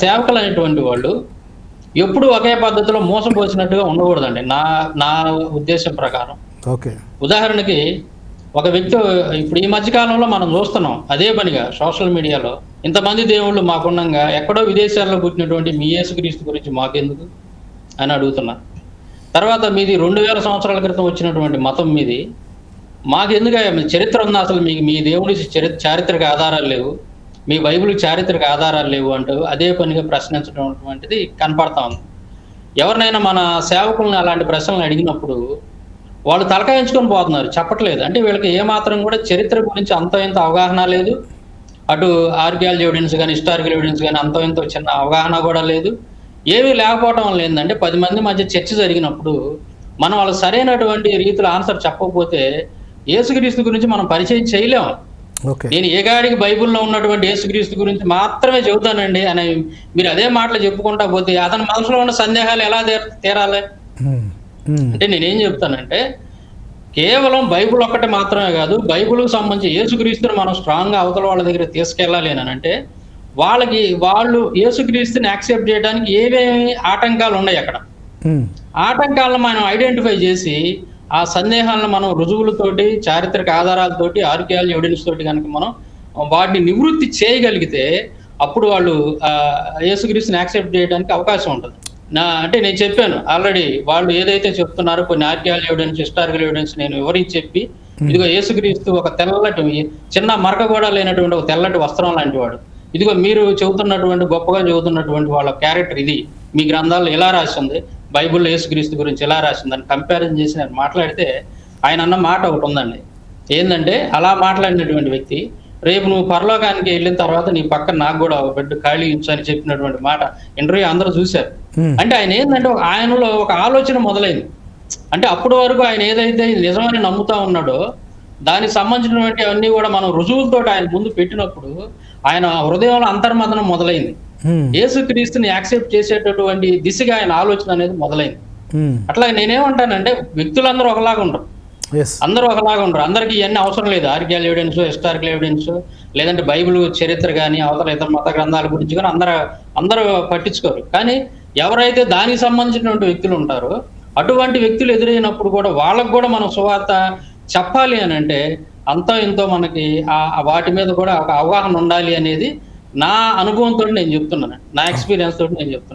సేవకులు అనేటువంటి వాళ్ళు ఎప్పుడు ఒకే పద్ధతిలో మోసపోసినట్టుగా ఉండకూడదండి. నా నా ఉద్దేశం ప్రకారం. ఓకే. ఉదాహరణకి ఒక వ్యక్తి ఇప్పుడు ఈ మధ్య కాలంలో మనం చూస్తున్నాం అదే పనిగా సోషల్ మీడియాలో ఇంతమంది దేవుళ్ళు మాకుండగా ఎక్కడో విదేశాల్లో పుట్టినటువంటి మీ యేసుక్రీస్తు గురించి మాకెందుకు అని అడుగుతున్నా. తర్వాత మీది రెండు వేల సంవత్సరాల క్రితం వచ్చినటువంటి మతం మీది మాకెందుకు చరిత్ర ఉందా అసలు మీకు మీ దేవుడి చరి చారిత్రక ఆధారాలు లేవు. మీ బైబిల్ చారిత్రక ఆధారాలు లేవు అంటూ అదే పనిగా ప్రశ్నించడం అటువంటిది కనపడతా ఉంది. ఎవరినైనా మన సేవకులను అలాంటి ప్రశ్నలు అడిగినప్పుడు వాళ్ళు తలకాయించుకొని పోతున్నారు. చెప్పట్లేదు. అంటే వీళ్ళకి ఏమాత్రం కూడా చరిత్ర గురించి అంత ఇంత అవగాహన లేదు. అటు ఆర్కియాలజీ ఎవిడెన్స్ కానీ హిస్టారికల్ ఎవిడెన్స్ కానీ అంత ఇంత చిన్న అవగాహన కూడా లేదు. ఏమీ లేకపోవడం వల్ల ఏంటంటే పది మంది మధ్య చర్చ జరిగినప్పుడు మనం వాళ్ళకి సరైనటువంటి రీతిలో ఆన్సర్ చెప్పకపోతే యేసుక్రీస్తు గురించి మనం పరిచయం చేయలేము నేను ఏ గాడికి బైబిల్లో ఉన్నటువంటి యేసుక్రీస్తు గురించి మాత్రమే చెబుతానండి అని మీరు అదే మాటలు చెప్పుకుంటా పోతే అతని మనసులో ఉన్న సందేహాలు ఎలా తీర- తీరాలి. అంటే నేనేం చెప్తానంటే కేవలం బైబిల్ ఒక్కటే మాత్రమే కాదు బైబిల్కి సంబంధించి యేసుక్రీస్తుని మనం స్ట్రాంగ్గా అవతల వాళ్ళ దగ్గర తీసుకెళ్ళాలి అని అంటే వాళ్ళకి వాళ్ళు యేసుక్రీస్తుని యాక్సెప్ట్ చేయడానికి ఏమేమి ఆటంకాలు ఉన్నాయి అక్కడ. ఆటంకాలను మనం ఐడెంటిఫై చేసి ఆ సందేహాలను మనం రుజువులతోటి చారిత్రక ఆధారాలతోటి ఆర్కియాలజీ ఎవిడెన్స్ తోటి కనుక మనం వాటిని నివృత్తి చేయగలిగితే అప్పుడు వాళ్ళు యేసుక్రీస్తుని యాక్సెప్ట్ చేయడానికి అవకాశం ఉంటుంది. నా అంటే నేను చెప్పాను ఆల్రెడీ వాళ్ళు ఏదైతే చెప్తున్నారో కొన్ని ఆర్కియాలజీ ఎవిడెన్స్ హిస్టారికల్ ఎవిడెన్స్ నేను వివరించి చెప్పి ఇదిగో యేసుక్రీస్తు ఒక తెల్లటి చిన్న మరక కూడా లేనటువంటి ఒక తెల్లటి వస్త్రం లాంటి వాడు. ఇదిగో మీరు చెబుతున్నటువంటి గొప్పగా చెబుతున్నటువంటి వాళ్ళ క్యారెక్టర్ ఇది. మీ గ్రంథాల్లో ఇలా రాసి ఉంది? బైబిల్లో యేసుక్రీస్తు గురించి ఇలా రాసి ఉంది అని కంపారిజన్ చేసి నేను మాట్లాడితే ఆయన అన్న మాట ఒకటి ఉందండి ఏంటంటే అలా మాట్లాడినటువంటి వ్యక్తి రేపు నువ్వు పరలోకానికి వెళ్ళిన తర్వాత నీ పక్కన నాకు కూడా ఒక బెడ్ ఖాళీ ఇచ్చు అని చెప్పినటువంటి మాట ఇంటర్వ్యూ అందరూ చూశారు. అంటే ఆయన ఏంటంటే ఆయనలో ఒక ఆలోచన మొదలైంది అంటే అప్పటి వరకు ఆయన ఏదైతే నిజమని నమ్ముతా ఉన్నాడో దానికి సంబంధించినటువంటి అన్ని కూడా మనం రుజువులతో ఆయన ముందు పెట్టినప్పుడు ఆయన హృదయంలో అంతర్మదనం మొదలైంది. యేసుక్రీస్తుని యాక్సెప్ట్ చేసేటటువంటి దిశగా ఆయన ఆలోచన అనేది మొదలైంది. మ్మ్. అట్లా నేనేమంటానంటే వ్యక్తులందరూ ఒకలాగా ఉండరు. అందరూ ఒకలాగా ఉండరు. అందరికీ ఇవన్నీ అవసరం లేదు. ఆర్కియల్ ఎవిడెన్స్ హిస్టారికల్ ఎవిడెన్స్ లేదంటే బైబిల్ చరిత్ర కానీ అవతల ఇతర మత గ్రంథాల గురించి కానీ అందరూ అందరూ పట్టించుకోరు. కానీ ఎవరైతే దానికి సంబంధించినటువంటి వ్యక్తులు ఉంటారో అటువంటి వ్యక్తులు ఎదురైనప్పుడు కూడా వాళ్ళకు కూడా మనం సువార్త చెప్పాలి అని అంటే అంతో ఇంతో మనకి వాటి మీద కూడా ఒక అవగాహన ఉండాలి అనేది నా అనుభవంతో నేను చెప్తున్నాను. నా ఎక్స్పీరియన్స్ తోటి నేను చెప్తున్నాను.